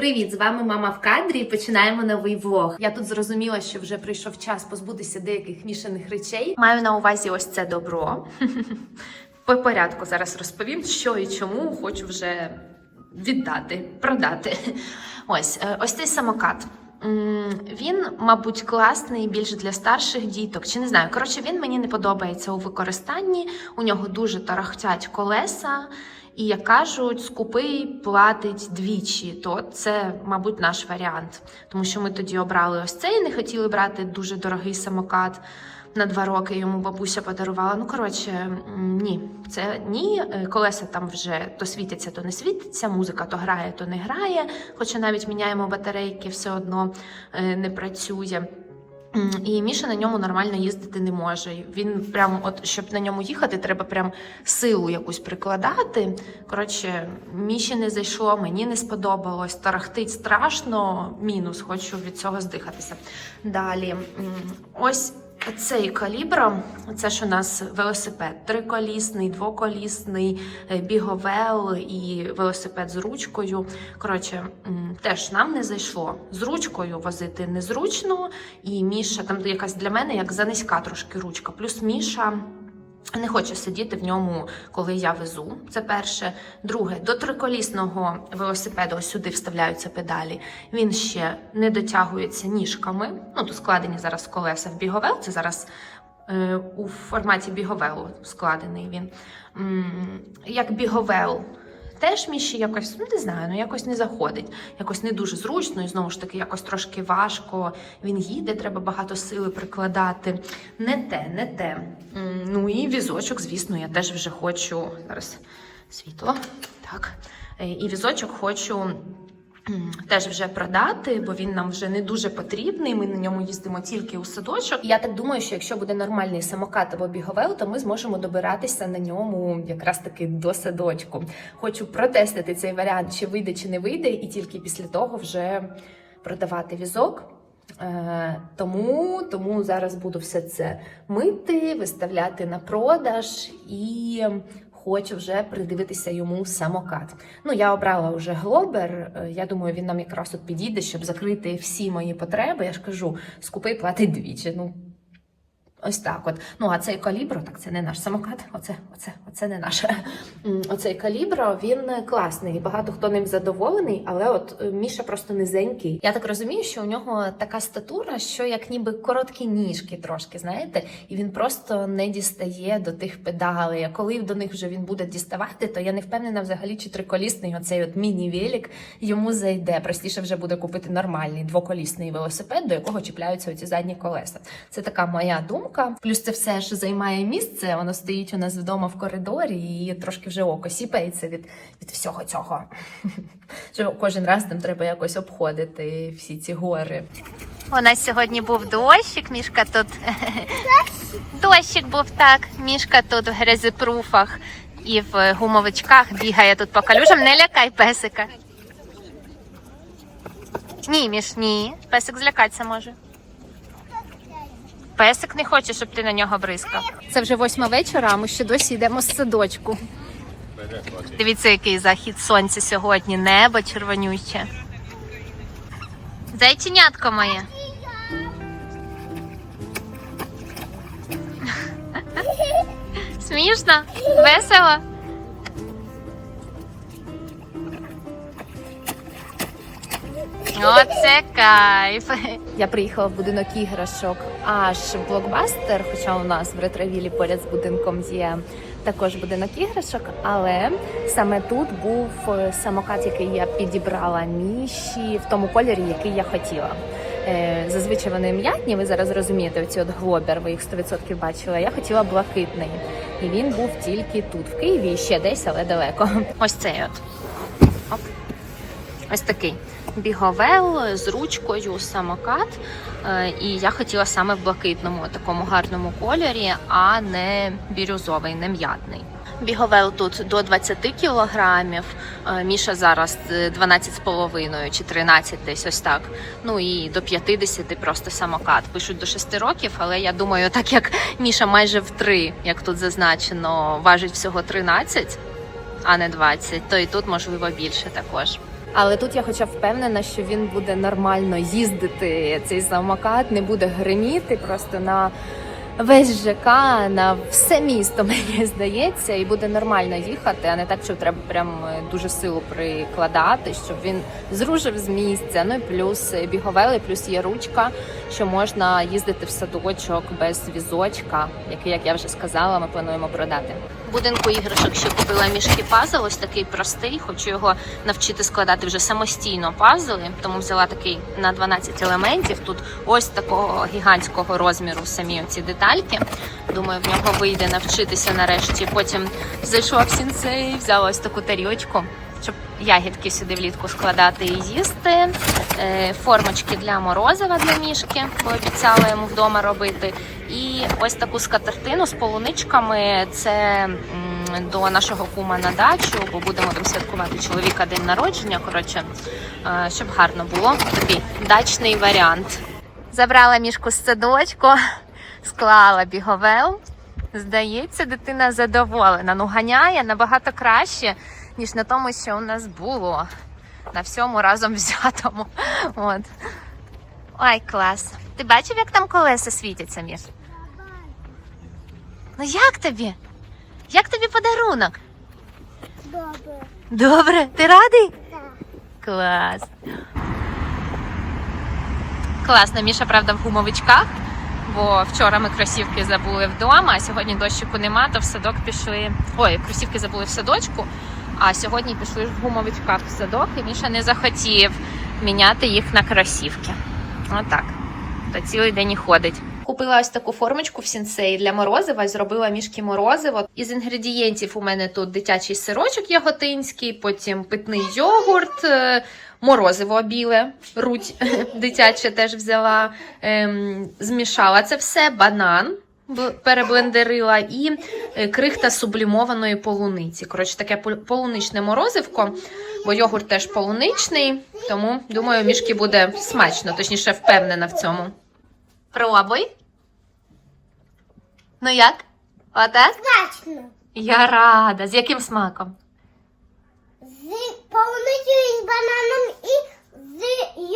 Привіт, з вами мама в кадрі. і Починаємо новий влог. Я тут зрозуміла, що вже прийшов час позбутися деяких мішаних речей. Маю на увазі ось це добро. По порядку зараз розповім, що і чому хочу вже віддати, продати. Ось е, ось цей самокат. Він, мабуть, класний більше для старших діток. Чи не знаю. Коротше, він мені не подобається у використанні. У нього дуже тарахтять колеса. І як кажуть, скупий платить двічі, то це, мабуть, наш варіант. Тому що ми тоді обрали ось цей, не хотіли брати дуже дорогий самокат. На два роки йому бабуся подарувала. Ну, коротше, ні, це ні. Е, Колеса там вже то світяться, то не світиться, музика то грає, то не грає. Хоча навіть міняємо батарейки, все одно е, не працює. І Міша на ньому нормально їздити не може. Він прям, от щоб на ньому їхати, треба прям силу якусь прикладати. Коротше, Міші не зайшло, мені не сподобалось. Тарахтить страшно, мінус, хочу від цього здихатися. Далі, ось цей калібр, це ж у нас велосипед триколісний, двоколісний, е, біговел і велосипед з ручкою. Коротше, теж нам не зайшло. З ручкою возити незручно, і Міша там якась для мене як занизька трошки ручка. Плюс Міша. Не хоче сидіти в ньому, коли я везу. Це перше. Друге, до триколісного велосипеду ось сюди вставляються педалі. Він ще не дотягується ніжками. Ну, тут складені зараз колеса в біговел. Це зараз е, у форматі біговелу складений він. Як біговел. Теж мені ще якось, ну не знаю, ну якось не заходить, якось не дуже зручно, і знову ж таки, якось трошки важко. Він їде, треба багато сили прикладати. Не те, не те. Ну і візочок, звісно, я теж вже хочу. Зараз світло. Так. Е, І візочок хочу. Теж вже продати, бо він нам вже не дуже потрібний. Ми на ньому їздимо тільки у садочок. Я так думаю, що якщо буде нормальний самокат або біговел, то ми зможемо добиратися на ньому якраз таки до садочку. Хочу протестити цей варіант, чи вийде, чи не вийде, і тільки після того вже продавати візок. Е, тому, тому зараз буду все це мити, виставляти на продаж і хочу вже придивитися йому самокат. Ну, я обрала вже глобер. е, Я думаю, він нам якраз тут підійде, щоб закрити всі мої потреби. Я ж кажу, скупий платить двічі. Ну, Ось так от. Ну, а цей калібро, так це не наш самокат. Оце, оце, оце не наш. М, Оцей калібро, він класний. Багато хто ним задоволений, але от е, Міша просто низенький. Я так розумію, що у нього така статура, що як ніби короткі ніжки трошки, знаєте, і він просто не дістає до тих педалей. А коли до них вже він буде діставати, то я не впевнена взагалі, чи триколісний оцей от міні-велик йому зайде. Простіше вже буде купити нормальний двоколісний велосипед, до якого чіпляються оці задні колеса. Це така моя думка. Плюс це все ж займає місце. Воно стоїть у нас вдома в коридорі, і трошки вже око сіпається від, від всього цього. Що кожен раз там треба якось обходити всі ці гори. У нас сьогодні був дощик, мішка тут. Дощик був так. Мішка тут в грязепруфах і в гумовичках бігає тут по калюжам. Не лякай песика. Ні, міш, ні. Песик злякатися може. Песик не хоче, щоб ти на нього бризкав. Це вже восьма вечора, а ми ще досі йдемо з садочку. Дивіться, який захід сонця сьогодні. Небо червонюче. Зайченятко моє. Смішно? Весело? Оце кайф. Я приїхала в будинок іграшок аж блокбастер, хоча у нас в ретровілі поряд з будинком є також будинок іграшок. Але саме тут був е, самокат, який я підібрала міші в тому кольорі, який я хотіла. Е, Зазвичай вони м'ятні, ви зараз розумієте, оці от глобер, ви їх 100% бачили. Я хотіла блакитний, і він був тільки тут, в Києві, і ще десь, але далеко. Ось цей от. Оп. Ось такий біговел з ручкою самокат. Е, І я хотіла саме в блакитному такому гарному кольорі, а не бірюзовий, не м'ятний. Біговел тут до 20 кілограмів. Е, Міша зараз е, 12,5 чи 13 десь ось так. Ну і до 50 просто самокат. Пишуть до 6 років, але я думаю, так як Міша майже в 3, як тут зазначено, важить всього 13, а не 20, то і тут можливо більше також. Але тут я хоча впевнена, що він буде нормально їздити цей самокат, не буде гриміти просто на весь ЖК, на все місто, мені здається, і буде нормально їхати, а не так, що треба прям е, дуже силу прикладати, щоб він зрушив з місця. Ну і плюс біговели, плюс є ручка, що можна їздити в садочок без візочка, який, як я вже сказала, ми плануємо продати. Будинку іграшок ще купила мішки пазл, ось такий простий. Хочу його навчити складати вже самостійно пазли, тому взяла такий на 12 елементів. Тут ось такого гігантського розміру самі ці детальки. Думаю, в нього вийде навчитися нарешті. Потім зайшла в сінцей, взяла ось таку тарілочку. Щоб ягідки сюди влітку складати і їсти, Е, формочки для морозива для мішки, бо обіцяла йому вдома робити. І ось таку скатертину з полуничками. Це до нашого кума на дачу, бо будемо там святкувати чоловіка день народження. Коротше, е, щоб гарно було. Такий дачний варіант. Забрала мішку з садочку, склала біговел. Здається, дитина задоволена. Ну, ганяє набагато краще, ніж на тому, що у нас було. На всьому разом взятому. От. Ой, клас. Ти бачив, як там колеса світяться, Міш? Ну як тобі? Як тобі подарунок? Добре. Добре, ти радий? Так. Клас. Класно, Міша, правда, в гумовичках, бо вчора ми кросівки забули вдома, а сьогодні дощику нема, то в садок пішли. Ой, кросівки забули в садочку, а сьогодні пішли в гумовичках в садок, і Міша не захотів міняти їх на кросівки. Отак. То цілий день і ходить. Купила ось таку формочку в сінсей для морозива зробила мішки морозиво. Із інгредієнтів у мене тут дитячий сирочок яготинський, потім питний йогурт, е, морозиво біле, руть дитяче теж взяла, ем, змішала це все, банан переблендерила і е, крихта сублімованої полуниці. Коротше, таке пол- полуничне морозивко, бо йогурт теж полуничний, тому думаю, мішки буде смачно, точніше, впевнена в цьому. Пробуй. Ну як? Отак? Смачно. Я рада. З яким смаком? З полуницею, з бананом і з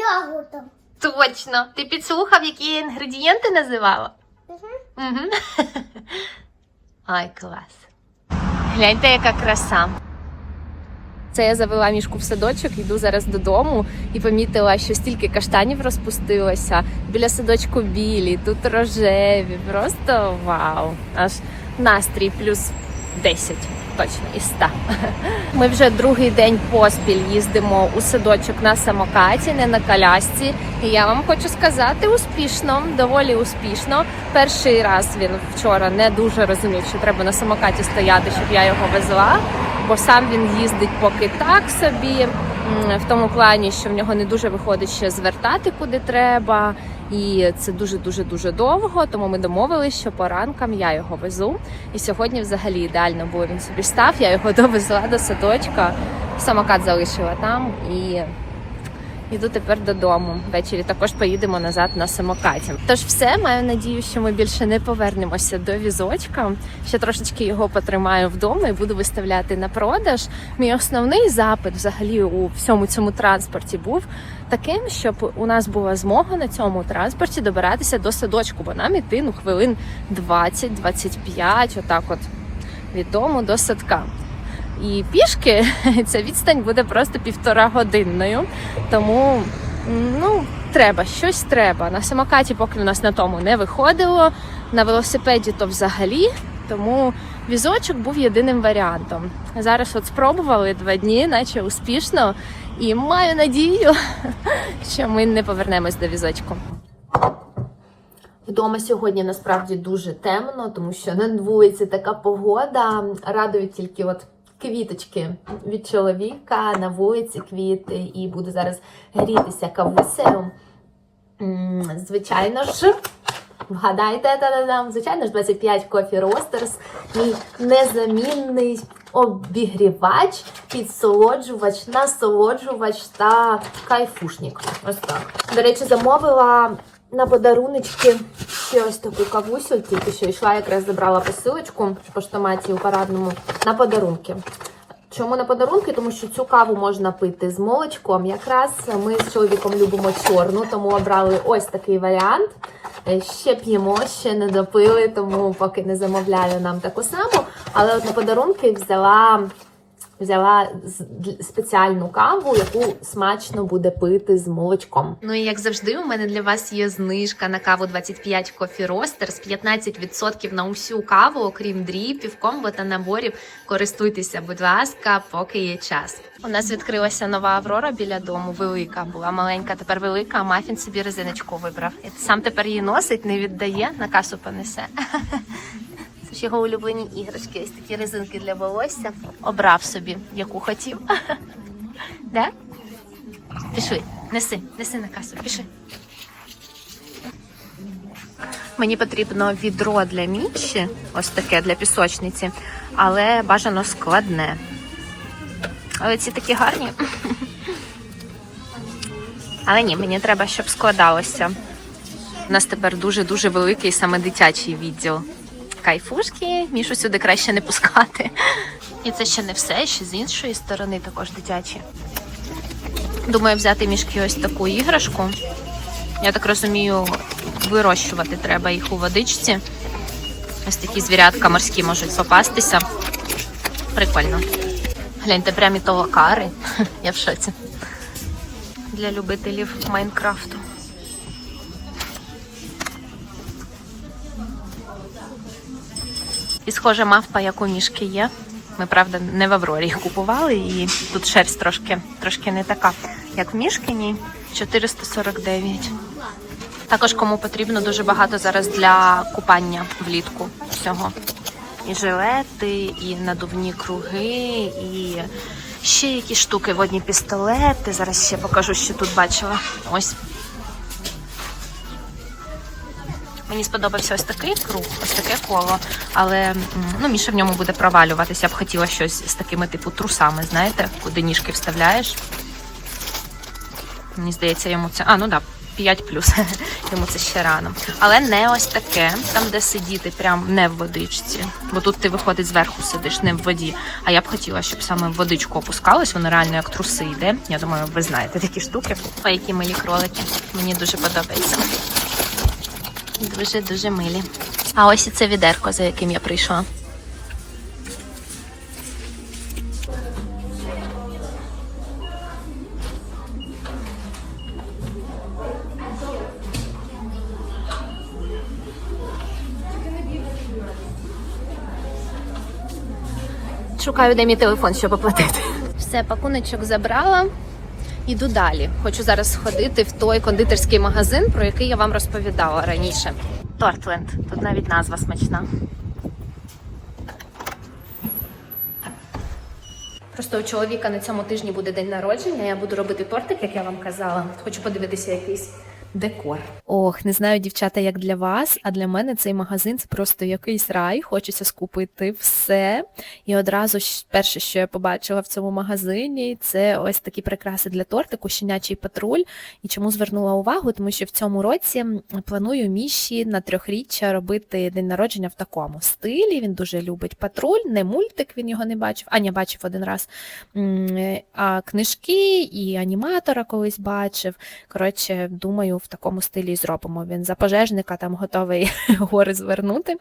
йогуртом. Точно. Ти підслухав, які я інгредієнти називала? Угу. Ай, клас. Гляньте, яка краса. Це я завела мішку в садочок, йду зараз додому і помітила, що стільки каштанів розпустилося. Біля садочку білі, тут рожеві. Просто вау! Аж настрій плюс 10, точно із 100. Ми вже другий день поспіль їздимо у садочок на самокаті, не на колясці. І я вам хочу сказати, успішно, доволі успішно. Перший раз він вчора не дуже розумів, що треба на самокаті стояти, щоб я його везла бо сам він їздить поки так собі, в тому плані, що в нього не дуже виходить ще звертати куди треба, і це дуже дуже дуже довго. Тому ми домовилися, що по ранкам я його везу. І сьогодні взагалі ідеально було. Він собі став. Я його довезла до садочка, самокат залишила там і. Іду тепер додому. Ввечері також поїдемо назад на самокаті. Тож все, маю надію, що ми більше не повернемося до візочка. Ще трошечки його потримаю вдома і буду виставляти на продаж. Мій основний запит взагалі у всьому цьому транспорті був таким, щоб у нас була змога на цьому транспорті добиратися до садочку, бо нам іти ну хвилин 20-25, отак от від дому до садка. І пішки ця відстань буде просто півтора годинною. Тому ну, треба, щось треба. На самокаті поки у нас на тому не виходило, на велосипеді то взагалі. Тому візочок був єдиним варіантом. Зараз от спробували два дні, наче успішно, і маю надію, що ми не повернемось до візочку. Вдома сьогодні насправді дуже темно, тому що на вулиці така погода. Радують тільки от квіточки від чоловіка на вулиці квіти, і буду зараз грітися кавусею. Звичайно ж, вгадайте, та-да-дам, звичайно ж, 25 кофі Roasters, мій незамінний обігрівач, підсолоджувач, насолоджувач та кайфушник. Ось так. До речі, замовила на подаруночки ще ось таку кавусю, тільки що йшла, якраз забрала посилочку в поштоматі у парадному на подарунки. Чому на подарунки? Тому що цю каву можна пити з молочком. Якраз ми з чоловіком любимо чорну, тому обрали ось такий варіант. Е, Ще п'ємо, ще не допили, тому поки не замовляю нам таку саму. Але от на подарунки взяла, взяла з- спеціальну каву, яку смачно буде пити з молочком. Ну і як завжди, у мене для вас є знижка на каву 25 Coffee Roasters, 15% на усю каву, окрім дріпів, комбо та наборів. Користуйтеся, будь ласка, поки є час. У нас відкрилася нова Аврора біля дому. Велика була маленька, тепер велика. А мафін собі резиночку вибрав. І сам тепер її носить, не віддає, на касу понесе. Це ж його улюблені іграшки. Ось такі резинки для волосся. Обрав собі, яку хотів. Да? Пішли, неси, неси на касу, пішли. Мені потрібно відро для мічі, ось таке для пісочниці, але бажано складне. Але ці такі гарні. Але ні, мені треба, щоб складалося. У нас тепер дуже-дуже великий саме дитячий відділ. Кайфушки, мішу сюди краще не пускати. І це ще не все, ще з іншої сторони також дитячі. Думаю, взяти мішки ось таку іграшку. Я так розумію, вирощувати треба їх у водичці. Ось такі звірятка морські можуть попастися. Прикольно. Гляньте, прямі толокари. Я в шоці. Для любителів Майнкрафту. І схожа мавпа, як у мішки є. Ми, правда, не в Аврорі купували, і тут шерсть трошки, трошки не така, як в Мішкині. 449. Також кому потрібно дуже багато зараз для купання влітку всього. І жилети, і надувні круги, і ще якісь штуки, водні пістолети. Зараз ще покажу, що тут бачила. Ось. Мені сподобався ось такий круг, ось таке коло, але ну, Міша в ньому буде провалюватися. Я б хотіла щось з такими, типу, трусами, знаєте, куди ніжки вставляєш. Мені здається, йому це. А, ну так, да, 5 плюс. йому це ще рано. Але не ось таке, там, де сидіти, прям не в водичці. Бо тут ти виходить зверху сидиш, не в воді. А я б хотіла, щоб саме в водичку опускалось, воно реально як труси йде. Я думаю, ви знаєте такі штуки. О, які милі кролики. Мені дуже подобається. Дуже дуже милі. А ось і це відерко, за яким я прийшла. Шукаю, де мій телефон, щоб оплатити. Все, пакуночок забрала. Іду далі. Хочу зараз сходити в той кондитерський магазин, про який я вам розповідала раніше. Тортленд. Тут навіть назва смачна. Просто у чоловіка на цьому тижні буде день народження. Я буду робити тортик, як я вам казала. Хочу подивитися якийсь декор. Ох, не знаю, дівчата, як для вас, а для мене цей магазин це просто якийсь рай. Хочеться скупити все. І одразу перше, що я побачила в цьому магазині, це ось такі прикраси для тортику, щенячий патруль. І чому звернула увагу? Тому що в цьому році планую Міші на трьохріччя робити день народження в такому стилі. Він дуже любить патруль, не мультик, він його не бачив. Аня бачив один раз. Е, А книжки і аніматора колись бачив. Коротше, думаю, в такому стилі зробимо. Він за пожежника там готовий гори звернути.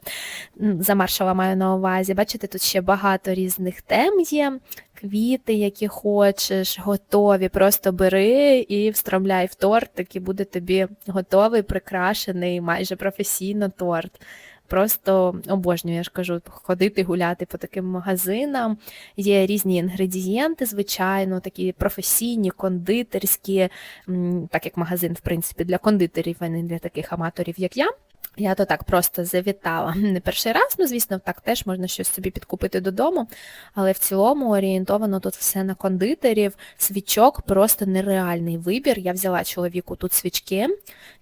За маршала маю на увазі. Бачите, тут ще багато різних тем є. Квіти, які хочеш, готові. Просто бери і встромляй в тортик, і буде тобі готовий, прикрашений, майже професійно торт. Просто обожнюю, я ж кажу, ходити гуляти по таким магазинам. Є різні інгредієнти, звичайно, такі професійні, кондитерські, так як магазин, в принципі, для кондитерів, а не для таких аматорів, як я. Я то так просто завітала не перший раз. Ну, звісно, так теж можна щось собі підкупити додому. Але в цілому орієнтовано тут все на кондитерів, свічок, просто нереальний вибір. Я взяла чоловіку тут свічки,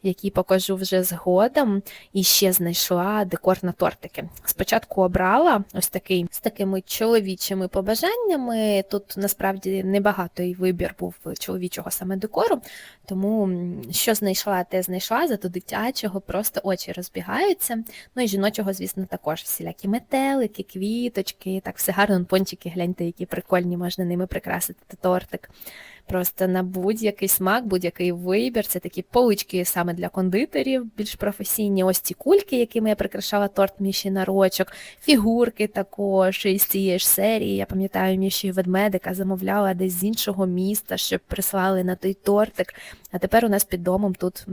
які покажу вже згодом, і ще знайшла декор на тортики. Спочатку обрала ось такий з такими чоловічими побажаннями. Тут насправді небагато вибір був чоловічого саме декору, Тому що знайшла, те знайшла, зато дитячого просто очі розбігаються. Ну і жіночого, звісно, також всілякі метелики, квіточки, так все гарно. Пончики, гляньте, які прикольні, можна ними прикрасити тортик. Просто на будь-який смак, будь-який вибір. Це такі полички саме для кондитерів, більш професійні. Ось ці кульки, якими я прикрашала торт Міші нарочок, фігурки також із цієї ж серії. Я пам'ятаю, Міші ведмедика замовляла десь з іншого міста, щоб прислали на той тортик. А тепер у нас під домом тут,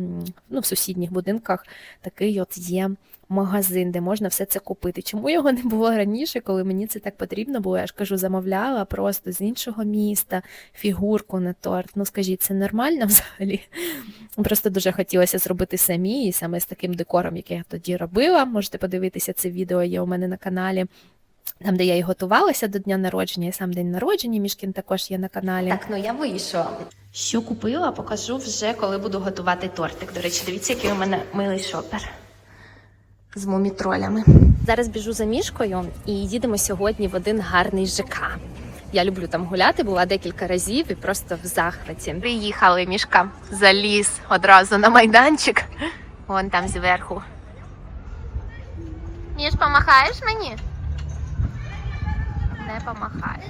ну, в сусідніх будинках, такий от є магазин, де можна все це купити. Чому його не було раніше, коли мені це так потрібно було? Я ж кажу, замовляла просто з іншого міста фігурку на торт. Ну скажіть, це нормально взагалі? Просто дуже хотілося зробити самі, і саме з таким декором, який я тоді робила. Можете подивитися це відео, є у мене на каналі. Там, де я і готувалася до дня народження, і сам день народження, Мішкін також є на каналі. Так, ну я вийшла. Що купила, покажу вже, коли буду готувати тортик. До речі, дивіться, який у мене милий шопер з мумітролями. Зараз біжу за мішкою і їдемо сьогодні в один гарний ЖК. Я люблю там гуляти, була декілька разів і просто в захваті. Приїхали мішка, заліз одразу на майданчик. Вон там зверху. Міш, помахаєш мені? Не помахаєш.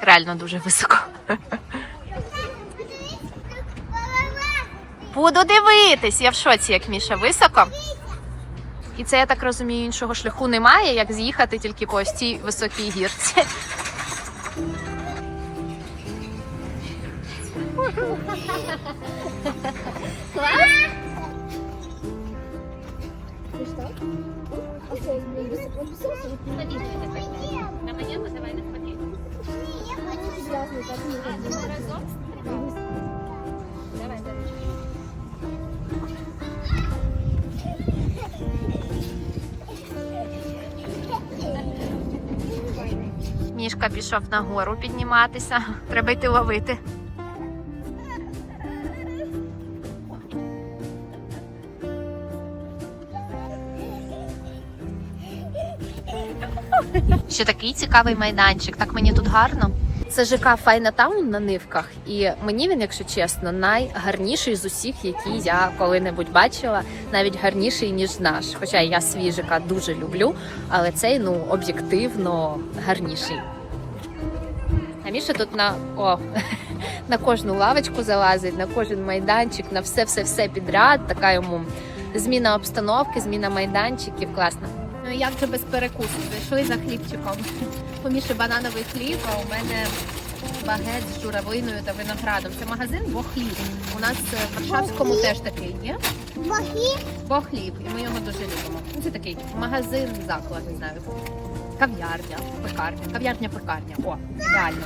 Реально дуже високо. Буду дивитись, я в шоці, як Міша високо. І це, я так розумію, іншого шляху немає, як з'їхати тільки по ось цій високій гірці. Мішка пішов нагору підніматися. Треба йти ловити. Ще такий цікавий майданчик, так мені тут гарно. Це ЖК Файна Таун на нивках, і мені він, якщо чесно, найгарніший з усіх, які я коли-небудь бачила, навіть гарніший ніж наш. Хоча я свій ЖК дуже люблю, але цей ну об'єктивно гарніший. Міша тут на о, на кожну лавочку залазить, на кожен майданчик, на все, все, все підряд. Така йому зміна обстановки, зміна майданчиків. Класно. Ну як же без перекусу? Зайшли за хлібчиком. Поміше банановий хліб, а у мене багет з журавлиною та виноградом. Це магазин бо хліб. У нас в Варшавському теж такий є. Бохи. Бо хліб, і ми його дуже любимо. Це такий магазин, заклад, не знаю. Кав'ярня, пекарня, кав'ярня, пекарня. О, реально.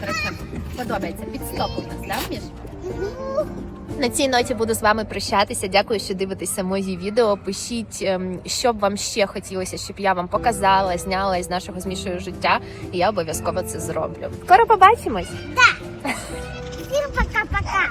Коротше, подобається. Під стопом нас, да, Міш? На цій ноті буду з вами прощатися. Дякую, що дивитеся мої відео. Пишіть, ем, що б вам ще хотілося, щоб я вам показала, зняла із нашого з Мішою життя, і я обов'язково це зроблю. Скоро побачимось! Всім пока-пока.